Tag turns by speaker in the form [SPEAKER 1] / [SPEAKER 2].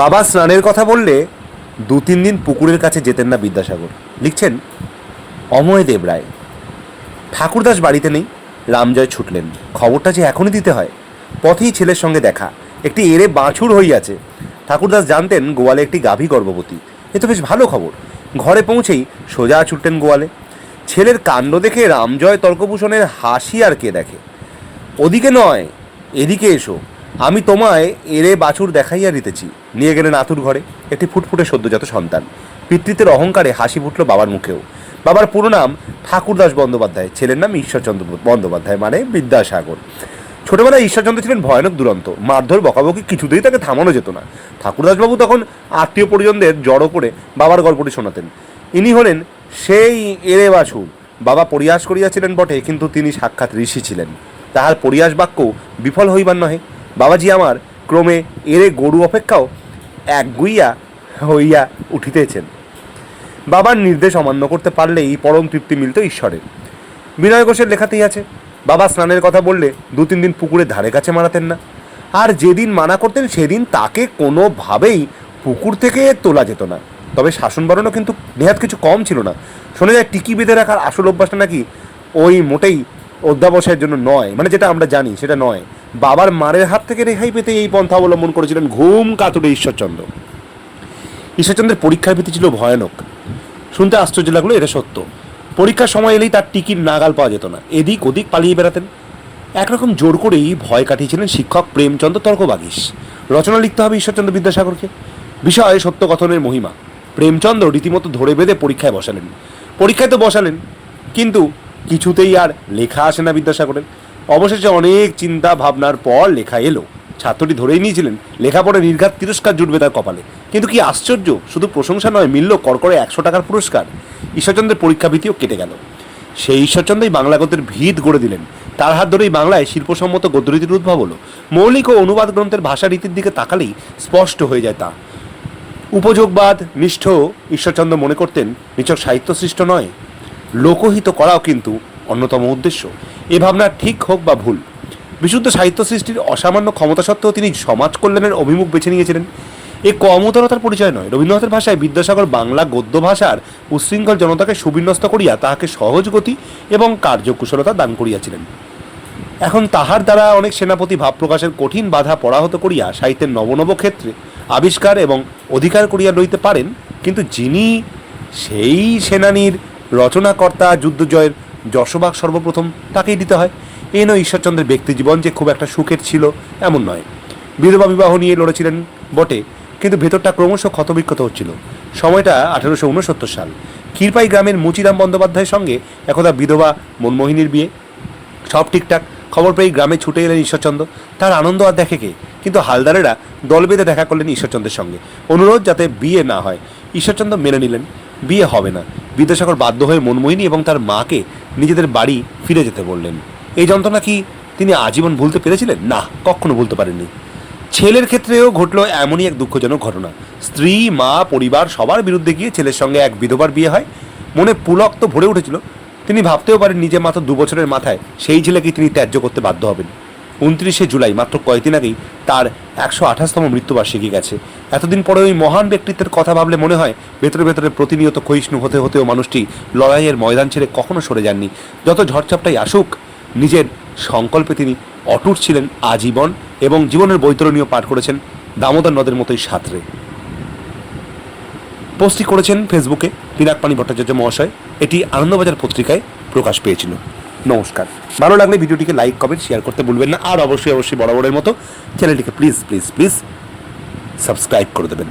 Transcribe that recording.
[SPEAKER 1] বাবা স্নানের কথা বললে দু তিন দিন পুকুরের কাছে যেতেন না বিদ্যাসাগর। লিখছেন, অময় দেব রায়। ঠাকুরদাস বাড়িতে নেই, রামজয় ছুটলেন। খবরটা যে এখনই দিতে হয়, পথেই ছেলের সঙ্গে দেখা। একটি এরে বাছুর হইয়াছে। ঠাকুরদাস জানতেন গোয়ালে একটি গাভী গর্ভবতী। এ তো বেশ ভালো খবর। ঘরে পৌঁছেই সোজা ছুটলেন গোয়ালে। ছেলের কাণ্ড দেখে রামজয় তর্কভূষণের হাসি আর কে দেখে? ওদিকে নয়, এদিকে এসো। আমি তোমায় এরে বাছুর দেখাইয়া দিতেছি। নিয়ে গেলেন আতুর ঘরে। একটি ফুটফুটে সদ্যজাত সন্তান। পিতৃত্বের অহংকারে হাসি ফুটল বাবার মুখেও। বাবার পুরো নাম ঠাকুরদাস বন্দ্যোপাধ্যায়। ছেলের নাম ঈশ্বরচন্দ্র বন্দ্যোপাধ্যায় মানে বিদ্যাসাগর। ছোটবেলায় ঈশ্বরচন্দ্র ছিলেন ভয়ানক দুরন্ত। মারধর, বকাবকি, কিছুতেই তাকে থামানো যেত না। ঠাকুরদাসবাবু তখন আত্মীয় পরিজনদের জড়ো করে বাবার গল্পটি শোনাতেন। ইনি হলেন সেই এরে বাছুর। বাবা পরিহাস করিয়াছিলেন বটে, কিন্তু তিনি সাক্ষাৎ ঋষি ছিলেন। তাহার পরিহাস বাক্য বিফল হইবার নহে। বাবাজি আমার ক্রমে এরে গরু অপেক্ষাও এক গুইয়া হইয়া উঠিতেছেন। বাবার নির্দেশ অমান্য করতে পারলেই পরম তৃপ্তি মিলত ঈশ্বরের। বিনয় ঘোষের লেখাতেই আছে, বাবা স্নানের কথা বললে দু তিন দিন পুকুরের ধারে কাছে মারাতেন না। আর যেদিন মানা করতেন সেদিন তাকে কোনোভাবেই পুকুর থেকে তোলা যেত না। তবে শাসন বারণও কিন্তু নেহাত কিছু কম ছিল না। শোনা যায় টিকি বেঁধে রাখার আসল অভ্যাসটা নাকি ওই মোটেই অধ্যাবসায়ের জন্য নয়। মানে যেটা আমরা জানি, সেটা নয়। বাবার মারের হাত থেকে রেহাই পেতে এই পন্থা অবলম্বন করেছিলেন ঘুম কাতুরে ঈশ্বরচন্দ্র। ঈশ্বরচন্দ্রের পরীক্ষার ভীতি ছিল ভয়ানক। শুনতে আশ্চর্য লাগল, এটা সত্য। পরীক্ষার সময় এলেই তার টিকিট নাগাল পাওয়া যেত না। এদিক ওদিক পালিয়ে বেড়াতেন। একরকম জোর করেই ভয় কাটিয়েছিলেন শিক্ষক প্রেমচন্দ্র তর্কবাগীশ। রচনা লিখতে হবে ঈশ্বরচন্দ্র বিদ্যাসাগরকে। বিষয় সত্য কথনের মহিমা। প্রেমচন্দ্র রীতিমতো ধরে বেঁধে পরীক্ষায় বসালেন। পরীক্ষায় তো বসালেন। কিন্তু কিছুতেই আর লেখা আসে না বিদ্যাসাগরের। অবশেষে অনেক চিন্তা ভাবনার পর লেখা এলো। ছাত্রটি ধরেই নিয়েছিলেন লেখাপড়ে নির্ঘাত তিরস্কার জুটবে তার কপালে। কিন্তু কি আশ্চর্য, শুধু প্রশংসা নয়, মিলল করকরে একশো টাকার পুরস্কার। ঈশ্বরচন্দ্রের পরীক্ষা ভীতিও কেটে গেল। সেই ঈশ্বরচন্দ্রই বাংলা গদ্যের ভিত গড়ে দিলেন। তার হাত ধরেই বাংলায় শিল্পসম্মত গদ্যরীতির উদ্ভব হলো মৌলিক ও অনুবাদ গ্রন্থের ভাষা রীতির দিকে তাকালেই স্পষ্ট হয়ে যায় তা। উপযোগবাদ, নিষ্ঠ, ঈশ্বরচন্দ্র মনে করতেন নিচক সাহিত্য সৃষ্ট নয়। লোকহিত করাও কিন্তু অন্যতম উদ্দেশ্য। এ ভাবনা ঠিক হোক বা ভুল, বিশুদ্ধ সাহিত্য সৃষ্টির অসামান্য ক্ষমতা সত্ত্বেও তিনি সমাজ কল্যাণের অভিমুখ বেছে নিয়েছিলেন। এ কমতরতার পরিচয় নয়। রবীন্দ্রনাথের ভাষায় বিদ্যাসাগর বাংলা গদ্য ভাষার উচ্ছৃঙ্খল জনতাকে সুবিন্যস্ত করিয়া তাহাকে সহজ গতি এবং কার্যকুশলতা দান করিয়াছিলেন। এখন তাহার দ্বারা অনেক সেনাপতি ভাব প্রকাশের কঠিন বাধা পরাহত করিয়া সাহিত্যের নবনব ক্ষেত্রে আবিষ্কার এবং অধিকার করিয়া লইতে পারেন, কিন্তু যিনি সেই সেনানীর রচনাকর্তা যুদ্ধজয়ের যশবাক সর্বপ্রথম তাকেই দিতে হয়। এ নয় ঈশ্বরচন্দ্রের ব্যক্তিজীবন যে খুব একটা সুখের ছিল এমন নয়। বিধবা বিবাহ নিয়ে লড়েছিলেন বটে, কিন্তু ভেতরটা ক্রমশ ক্ষতবিক্ষত হচ্ছিল। সময়টা আঠেরোশো উনসত্তর সাল। ক্ষীরপাই গ্রামের মুচিরাম বন্দ্যোপাধ্যায়ের সঙ্গে একদা বিধবা মনমোহিনীর বিয়ে। সব ঠিকঠাক, খবর পেয়ে গ্রামে ছুটে এলেন ঈশ্বরচন্দ্র। তার আনন্দ আর দেখে কে? কিন্তু হালদারেরা দল বেঁধে দেখা করলেন ঈশ্বরচন্দ্রের সঙ্গে। অনুরোধ যাতে বিয়ে না হয়। ঈশ্বরচন্দ্র মেনে নিলেন, বিয়ে হবে না। বিদ্যাসাগর বাধ্য হয়ে মনমোহিনী এবং তার মাকে নিজেদের বাড়ি ফিরে যেতে বললেন। এই যন্ত্রণা কি তিনি আজীবন ভুলতে পেরেছিলেন? না, কখনো ভুলতে পারেননি। ছেলের ক্ষেত্রেও ঘটলো এমনই এক দুঃখজনক ঘটনা। স্ত্রী, মা, পরিবার সবার বিরুদ্ধে গিয়ে ছেলের সঙ্গে এক বিধবার বিয়ে হয়। মনে পুলক তো ভরে উঠেছিল। তিনি ভাবতেও পারেন নিজে মাত্র দু বছরের মাথায় সেই ছেলেকে তিনি ত্যায্য করতে বাধ্য হবেন। উনত্রিশে জুলাই, মাত্র কয়েকদিন আগেই তার একশো আঠাশতম মৃত্যুবার্ষিকী গেছে। এতদিন পরে ওই মহান ব্যক্তিত্বের কথা ভাবলে মনে হয় ভেতরে ভেতরে প্রতিনিয়ত ক্ষয়িষ্ণু হতে হতেও মানুষটি লড়াইয়ের ময়দান ছেড়ে কখনো সরে যাননি। যত ঝড়চাপটাই আসুক, নিজের সংকল্পে তিনি অটুট ছিলেন আজীবন এবং জীবনের বৈতরণীয় পাঠ করেছেন দামোদর নদের মতোই সাঁতরে। পোস্টটি করেছেন ফেসবুকে পিনাকপাণি ভট্টাচার্য মহাশয়। এটি আনন্দবাজার পত্রিকায় প্রকাশ পেয়েছিল। নমস্কার। ভালো লাগলে ভিডিওটিকে লাইক, কমেন্ট শেয়ার করতে ভুলবেন না। আর অবশ্যই অবশ্যই বরাবরের মতো চ্যানেলটিকে প্লিজ প্লিজ প্লিজ সাবস্ক্রাইব করে দেবেন।